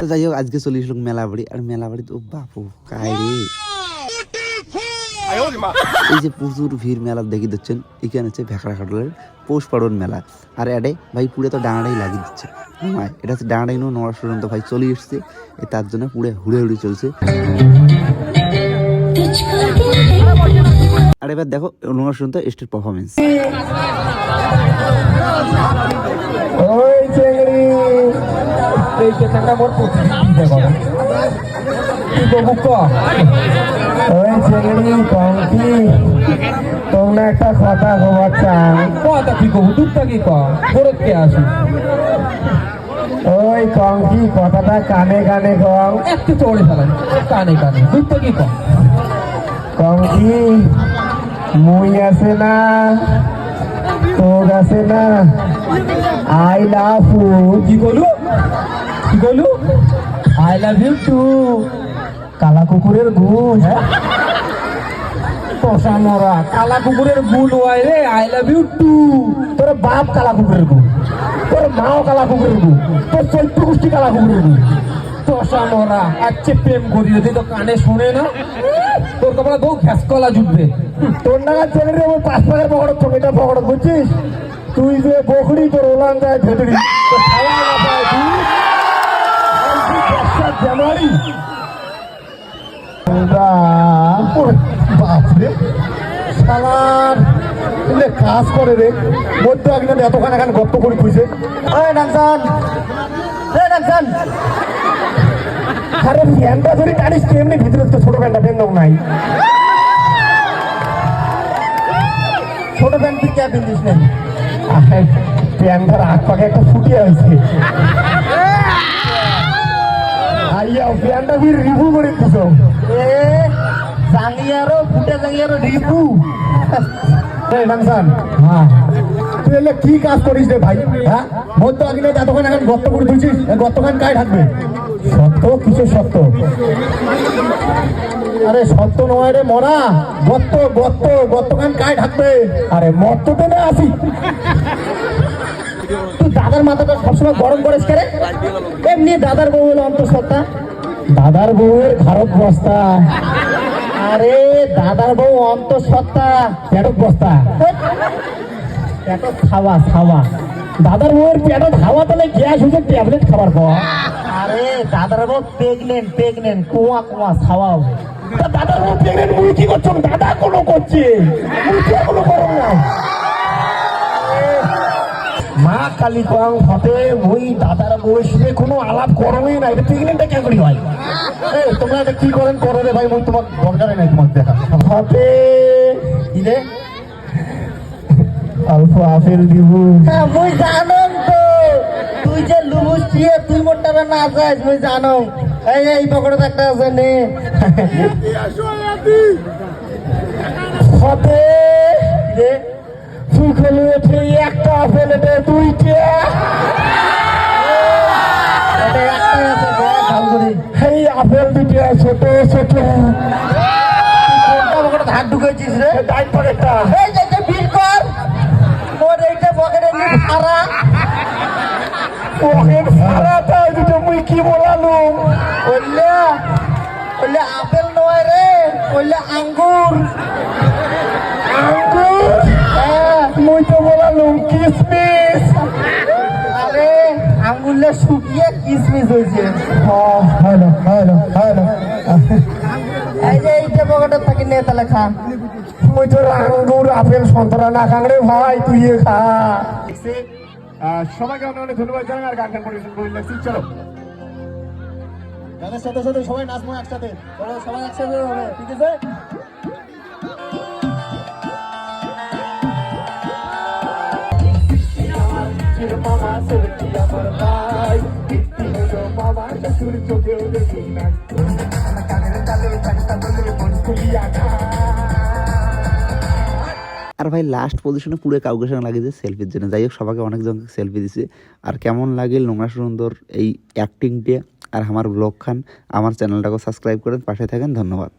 তো যাই হোক, আজকে চলে এসলো মেলা বাড়ি আর মেলা বাড়ি তো বাপু কায় রে? এই যে প্রচুর ভিড় মেলা দেখি দিচ্ছেন, এখানে হচ্ছে ভেকড়া কাটলের পৌষ পাড়ন মেলা। আর এডে ভাই, পুড়ে তো ডাঙাটাই লাগিয়ে দিচ্ছে। নয় এটা হচ্ছে ডাঙাটাই নো নোড়া সুরন্ত ভাই, চলে এসছে। তার জন্য পুড়ে হুড়ে হুড়ে চলছে। দেখো কি গবু ক ওই চেংড়ি কঙ্কি তোমরা একটা কথা খবর চান। কথা কি কবু? কি কে আসি? ওই কঙ্কি কথাটা কানে কানে কম। একটু চড়ে ফেলেন কানে কানে। দুধটা কি কম? কঙ্কি মুই আছে না তোর আছে না। আই লাভ ইউ কি বলু? কি বলু? আই লাভ ইউ টু কালা কুকুরের গু হ্যাঁ? পোষা মরা কালা কুকুরের গু নয় রে। আই লাভ ইউ টু তোর বাপ কালা কুকুরের গু তোর মাও কালা কুকুরের গু তোর চৈত্র গোষ্ঠী কালা কুকুরের গু পোষা মরা আজকে প্রেম তুই তো কানে শুনে না। তোর কপালে বউ ঘ্যাসকলা জুটবে। তোর নাগাদ ছেলে রে, ওই পাঁচ টাকার বুঝছিস? তুই যে বকরি তোর ওলান যায় ভেতরি। জানুয়ারি। কাজ করে রে। মধ্যে একজন এতখানে এখানে গপ্প করে খুঁজে। আরে ফ্যানটা ধরে টানিস তেমনি ভিতরে তো ছোট ফ্যানটা ফ্যান নাই? ছোট প্যান্ট তুই কে পিন্দিস না প্যান্টার আগ পাকে একটা ফুটিয়ে হয়েছে। আইয়া প্যান্টটা ফির রিভু করে এ ফুটে হ্যাঁ। তুই এলে কি কাজ করিস রে ভাই? হ্যাঁ? আগে এতক্ষণ এখন গর্ত করে দিয়েছিস গর্তখান কায় থাকবে সত্য কিছু সত্য আরে সত্য নয় রে মরা। গত্ত গত্ত, গত্তখান কায় ঢাকবে। আরে মত্ত তো না আসি। তুই দাদার মাথাটা সবসময় গরম করিস কেরে এমনি দাদার বউ হলো অন্তঃসত্ত্বা। দাদার বউয়ের খারাপ বস্তা আরে দাদার বউ অন্তঃসত্ত্বা। পেটক বস্তা পেটক খাওয়া খাওয়া। দাদার বউয়ের পেটত হাওয়া তাহলে গ্যাস হচ্ছে ট্যাবলেট খাবার পর আরে দাদার বউ প্রেগনেন্ট প্রেগনেন্ট। কুয়া কুয়া খাওয়াও তা বউ প্রেগনেন্ট মুই কি করছ? দাদা কোনো করছে। মুই কি কোনো করো না? মা কালী কং হতে ওই দাদার বউয়ের কোনো আলাপ করোই না। এটা প্রেগনেন্টটা কে করি ভাই তোমরা কি করেন? করো রে ভাই, মুই তোমার দরকারে নাই, তোমার দেখা। হতে কি অল্প আপেল দিব। হ্যাঁ মুই জানো তো। তুই যে লুবুস তুই মোটা না যাস, মুই জানো এই এই পকেটে একটা আছে নে। হতে রে খেলে উঠে একটা দুইটা। আছে ভালো করে। এই আপেল দুইটা ছোট ছোট। হাত ঢুকেছিস রে? ডাইন পকেটটা। এই যে বিল কর। মোর এইটা পকেটে নি সারা পকেট সারা তাই দুটো মুই কি বললে বললে আপেল নয় রে বললে আঙ্গুর। আঙ্গুর? হ্যাঁ মুই তো বলালুম কিসমিস। আরে আঙ্গুলে শুকিয়ে কিসমিস হয়েছে হ্যাঁ হ্যালো হ্যালো হ্যালো এই যে এইটা পকেটে থাকি নে তাহলে খা। মুই তো আঙ্গুর আপেল সন্তরা না খাংরে ভাই তুই খা। সবাইকে অনেক অনেক ধন্যবাদ জানাই আর গান গান পরিবেশন করে চলো। গানের সাথে সাথে সবাই নাচবো একসাথে। সবাই একসাথে আর ভাই লাস্ট পজিশনে পুরো কাউকে সঙ্গে লাগিয়েছে সেলফির জন্য। যাই হোক, সবাইকে অনেকজনকে সেলফি দিছে। আর কেমন লাগে নোংরা সুন্দর এই অ্যাক্টিংটা আর আমার ব্লগ খান আমার চ্যানেলটাকেও সাবস্ক্রাইব করেন পাশে থাকেন ধন্যবাদ।